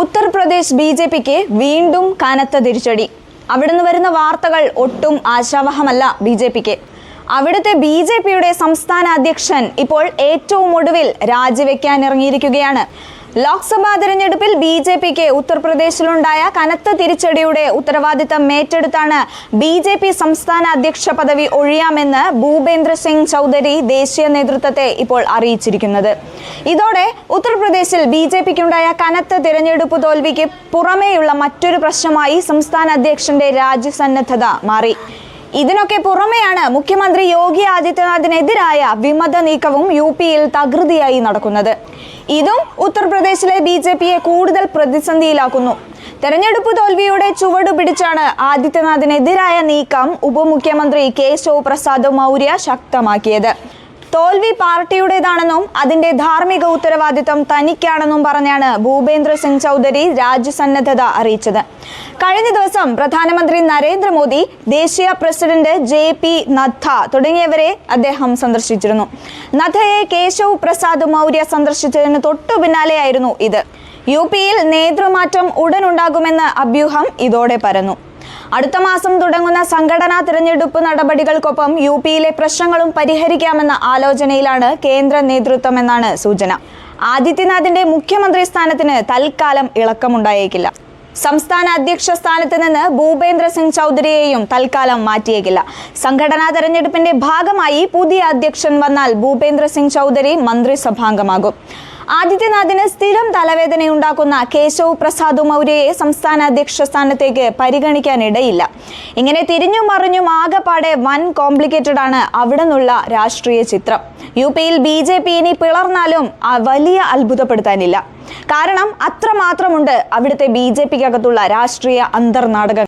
Uttar Pradesh B J പിക്ക് വീണ്ടും കനത്ത തിരിച്ചടി. അവിടുന്ന് വരുന്ന വാർത്തകൾ ഒട്ടും ആശാവഹമല്ല ബി ജെ പിക്ക്. അവിടുത്തെ ബി ജെ പിയുടെ സംസ്ഥാന അധ്യക്ഷൻ ഇപ്പോൾ ഏറ്റവും ഒടുവിൽ രാജിവെക്കാൻ ഇറങ്ങിയിരിക്കുകയാണ് ലോക്സഭാ തെരഞ്ഞെടുപ്പിൽ ബി ജെ പിക്ക് ഉത്തർപ്രദേശിലുണ്ടായ കനത്ത തിരിച്ചടിയുടെ ഉത്തരവാദിത്തം ഏറ്റെടുത്താണ് ബി ജെ പി സംസ്ഥാന അധ്യക്ഷ പദവി ഒഴിയാമെന്ന് ഭൂപേന്ദ്ര സിംഗ് ചൗധരി ദേശീയ നേതൃത്വത്തെ ഇപ്പോൾ അറിയിച്ചിരിക്കുന്നത്. ഇതോടെ ഉത്തർപ്രദേശിൽ ബി ജെ പിക്കുണ്ടായ കനത്ത തിരഞ്ഞെടുപ്പ് തോൽവിക്ക് പുറമേയുള്ള മറ്റൊരു പ്രശ്നമായി സംസ്ഥാന അധ്യക്ഷന്റെ രാജ്യസന്നദ്ധത മാറി. ഇതിനൊക്കെ പുറമെയാണ് മുഖ്യമന്ത്രി യോഗി ആദിത്യനാഥിനെതിരായ വിമത നീക്കവും യു പിയിൽ തകൃതിയായി നടക്കുന്നത്. ഇതും ഉത്തർപ്രദേശിലെ ബി ജെ പിയെ കൂടുതൽ പ്രതിസന്ധിയിലാക്കുന്നു. തെരഞ്ഞെടുപ്പ് തോൽവിയുടെ ചുവട് പിടിച്ചാണ് ആദിത്യനാഥിനെതിരായ നീക്കം ഉപമുഖ്യമന്ത്രി കേശവ് പ്രസാദ് മൗര്യ ശക്തമാക്കിയത്. തോൽവി പാർട്ടിയുടേതാണെന്നും അതിന്റെ ധാർമ്മിക ഉത്തരവാദിത്വം തനിക്കാണെന്നും പറഞ്ഞാണ് ഭൂപേന്ദ്ര സിംഗ് ചൗധരി രാജ്യസന്നദ്ധത അറിയിച്ചത്. കഴിഞ്ഞ ദിവസം പ്രധാനമന്ത്രി നരേന്ദ്രമോദി ദേശീയ പ്രസിഡന്റ് ജെ പി നദ്ദ തുടങ്ങിയവരെ അദ്ദേഹം സന്ദർശിച്ചിരുന്നു. നദ്ദയെ കേശവ് പ്രസാദ് മൗര്യ സന്ദർശിച്ചതിന് തൊട്ടു പിന്നാലെയായിരുന്നു ഇത്. യു പിയിൽ നേതൃമാറ്റം ഉടനുണ്ടാകുമെന്ന അഭ്യൂഹം ഇതോടെ പരന്നു. അടുത്ത മാസം തുടങ്ങുന്ന സംഘടനാ തിരഞ്ഞെടുപ്പ് നടപടികൾക്കൊപ്പം യു പിയിലെ പ്രശ്നങ്ങളും പരിഹരിക്കാമെന്ന ആലോചനയിലാണ് കേന്ദ്ര നേതൃത്വം എന്നാണ് സൂചന. ആദിത്യനാഥിന്റെ മുഖ്യമന്ത്രി സ്ഥാനത്തിന് തൽക്കാലം ഇളക്കമുണ്ടായേക്കില്ല. സംസ്ഥാന അധ്യക്ഷ സ്ഥാനത്ത് നിന്ന് ഭൂപേന്ദ്ര സിംഗ് ചൗധരിയെയും തൽക്കാലം മാറ്റിയേക്കില്ല. സംഘടനാ തെരഞ്ഞെടുപ്പിന്റെ ഭാഗമായി പുതിയ അധ്യക്ഷൻ വന്നാൽ ഭൂപേന്ദ്ര സിംഗ് ചൗധരി മന്ത്രിസഭാംഗമാകും. ആദിത്യനാഥിന് സ്ഥിരം തലവേദനയുണ്ടാക്കുന്ന കേശവ് പ്രസാദ് മൗര്യയെ സംസ്ഥാന അധ്യക്ഷ സ്ഥാനത്തേക്ക് പരിഗണിക്കാനിടയില്ല. ഇങ്ങനെ തിരിഞ്ഞും മറിഞ്ഞും ആകെപ്പാടെ വൻ കോംപ്ലിക്കേറ്റഡ് ആണ് അവിടെ നിന്നുള്ള രാഷ്ട്രീയ ചിത്രം. യു പിയിൽ ബി ജെ പി ഇനി പിളർന്നാലും വലിയ അത്ഭുതപ്പെടുത്താനില്ല. കാരണം അത്രമാത്രമുണ്ട് അവിടുത്തെ ബി ജെ പിക്കകത്തുള്ള രാഷ്ട്രീയ അന്തർനാടകം